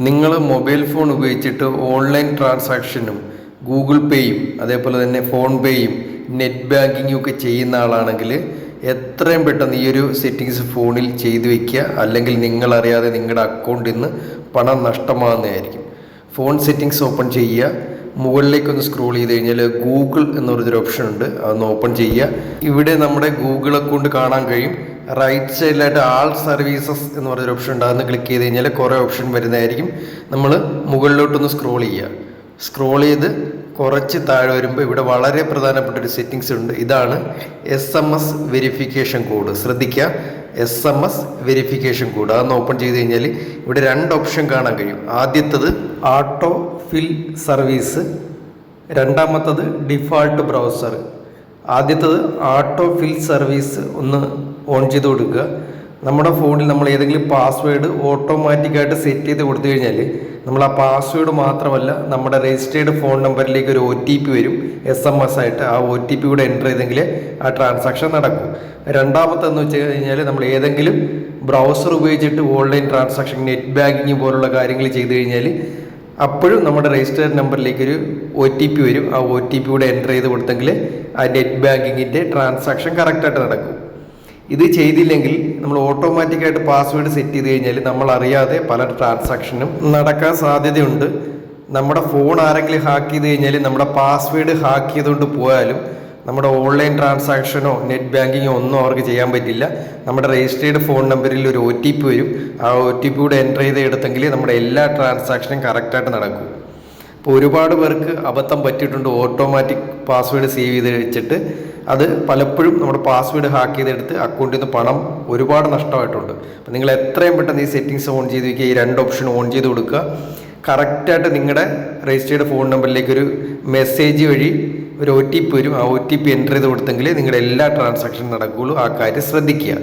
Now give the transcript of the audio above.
നിങ്ങൾ mobile phone ഉപയോഗിച്ചിട്ട് online ട്രാൻസാക്ഷനും ഗൂഗിൾ പേയും അതേപോലെ തന്നെ ഫോൺ പേയും നെറ്റ് ബാങ്കിങ്ങും ഒക്കെ ചെയ്യുന്ന ആളാണെങ്കിൽ എത്രയും പെട്ടെന്ന് ഈ ഒരു സെറ്റിങ്സ് ഫോണിൽ ചെയ്തു വെക്കുക. അല്ലെങ്കിൽ നിങ്ങളറിയാതെ നിങ്ങളുടെ അക്കൗണ്ടിൽ നിന്ന് പണം നഷ്ടമാകുന്നതായിരിക്കും ഫോൺ സെറ്റിങ്സ് ഓപ്പൺ ചെയ്യുക. മുകളിലേക്കൊന്ന് സ്ക്രോൾ ചെയ്ത് കഴിഞ്ഞാൽ ഗൂഗിൾ എന്നൊരു ഓപ്ഷൻ ഉണ്ട്. അതൊന്ന് ഓപ്പൺ ചെയ്യുക. ഇവിടെ നമ്മുടെ ഗൂഗിൾ അക്കൗണ്ട് കാണാൻ കഴിയും. റൈറ്റ് സൈഡിലായിട്ട് ആൾ സർവീസസ് എന്ന് പറഞ്ഞൊരു ഓപ്ഷൻ ഉണ്ട് ക്ലിക്ക് ചെയ്ത് കഴിഞ്ഞാൽ കുറേ ഓപ്ഷൻ വരുന്നതായിരിക്കും. നമ്മൾ മുകളിലോട്ടൊന്ന് സ്ക്രോൾ ചെയ്യുക. സ്ക്രോൾ ചെയ്ത് കുറച്ച് താഴെ വരുമ്പോൾ ഇവിടെ വളരെ പ്രധാനപ്പെട്ട ഒരു സെറ്റിങ്സ് ഉണ്ട്. ഇതാണ് S M S verification code ശ്രദ്ധിക്കുക. S M S verification code അതൊന്ന് ഓപ്പൺ ചെയ്ത് കഴിഞ്ഞാൽ ഇവിടെ രണ്ട് ഓപ്ഷൻ കാണാൻ കഴിയും. ആദ്യത്തത് ആട്ടോ ഫിൽ സർവീസ് രണ്ടാമത്തത് ഡിഫാൾട്ട് ബ്രൗസർ ആദ്യത്തത് ആട്ടോ ഫിൽ സർവീസ് ഒന്ന് ഓൺ ചെയ്ത് കൊടുക്കുക. നമ്മുടെ ഫോണിൽ നമ്മൾ ഏതെങ്കിലും പാസ്വേഡ് ഓട്ടോമാറ്റിക്കായിട്ട് സെറ്റ് ചെയ്ത് കൊടുത്തു കഴിഞ്ഞാൽ നമ്മൾ ആ പാസ്വേഡ് മാത്രമല്ല നമ്മുടെ രജിസ്റ്റേർഡ് ഫോൺ നമ്പറിലേക്ക് ഒരു ഒ ടി പി വരും. എസ് എം എസ് ആയിട്ട് ആ ഒ ടി പി കൂടെ എന്റർ ചെയ്തെങ്കിൽ ആ ട്രാൻസാക്ഷൻ നടക്കും. രണ്ടാമത്തെന്ന് വെച്ച് കഴിഞ്ഞാൽ നമ്മൾ ഏതെങ്കിലും ബ്രൗസർ ഉപയോഗിച്ചിട്ട് ഓൺലൈൻ ട്രാൻസാക്ഷൻ നെറ്റ് ബാങ്കിങ് പോലുള്ള കാര്യങ്ങൾ ചെയ്തു കഴിഞ്ഞാൽ അപ്പോഴും നമ്മുടെ രജിസ്റ്റേർഡ് നമ്പറിലേക്ക് ഒരു ഒ ടി പി വരും. ആ ഒ ടി പി കൂടെ എന്റർ ചെയ്ത് കൊടുത്തെങ്കിൽ ആ നെറ്റ് ബാങ്കിങ്ങിന്റെ ട്രാൻസാക്ഷൻ കറക്റ്റായിട്ട് നടക്കും. ഇത് ചെയ്തില്ലെങ്കിൽ നമ്മൾ ഓട്ടോമാറ്റിക്കായിട്ട് പാസ്വേഡ് സെറ്റ് ചെയ്ത് കഴിഞ്ഞാൽ നമ്മൾ അറിയാതെ പല ട്രാൻസാക്ഷനും നടക്കാൻ സാധ്യതയുണ്ട്. നമ്മുടെ ഫോൺ ആരെങ്കിലും ഹാക്ക് ചെയ്ത് കഴിഞ്ഞാൽ നമ്മുടെ പാസ്വേഡ് ഹാക്ക് ചെയ്തുകൊണ്ട് പോയാലും നമ്മുടെ ഓൺലൈൻ ട്രാൻസാക്ഷനോ നെറ്റ് ബാങ്കിങ്ങോ ഒന്നും അവർക്ക് ചെയ്യാൻ പറ്റില്ല. നമ്മുടെ രജിസ്റ്റേർഡ് ഫോൺ നമ്പറിൽ ഒരു ഒ ടി പി വരും. ആ ഒ ടി പി കൂടെ എന്റർ ചെയ്ത് എടുത്തെങ്കിൽ നമ്മുടെ എല്ലാ ട്രാൻസാക്ഷനും കറക്റ്റായിട്ട് നടക്കും. ഇപ്പോൾ ഒരുപാട് പേർക്ക് അബദ്ധം പറ്റിയിട്ടുണ്ട്. ഓട്ടോമാറ്റിക് പാസ്വേഡ് സേവ് ചെയ്ത് വെച്ചിട്ട് അത് പലപ്പോഴും നമ്മുടെ പാസ്വേഡ് ഹാക്ക് ചെയ്തെടുത്ത് അക്കൗണ്ടിൽ നിന്ന് പണം ഒരുപാട് നഷ്ടമായിട്ടുണ്ട്. അപ്പം നിങ്ങൾ എത്രയും പെട്ടെന്ന് ഈ സെറ്റിങ്സ് ഓൺ ചെയ്ത് വയ്ക്കുക ഈ രണ്ട് ഓപ്ഷൻ ഓൺ ചെയ്ത് കൊടുക്കുക. കറക്റ്റായിട്ട് നിങ്ങളുടെ രജിസ്റ്റേർഡ് ഫോൺ നമ്പറിലേക്ക് ഒരു മെസ്സേജ് വഴി ഒരു ഒ ടി പി വരും. ആ ഒ ടി പി എന്റർ ചെയ്ത് കൊടുത്തെങ്കിൽ നിങ്ങളുടെ എല്ലാ ട്രാൻസാക്ഷനും നടക്കുകയുള്ളൂ. ആ കാര്യം ശ്രദ്ധിക്കുക.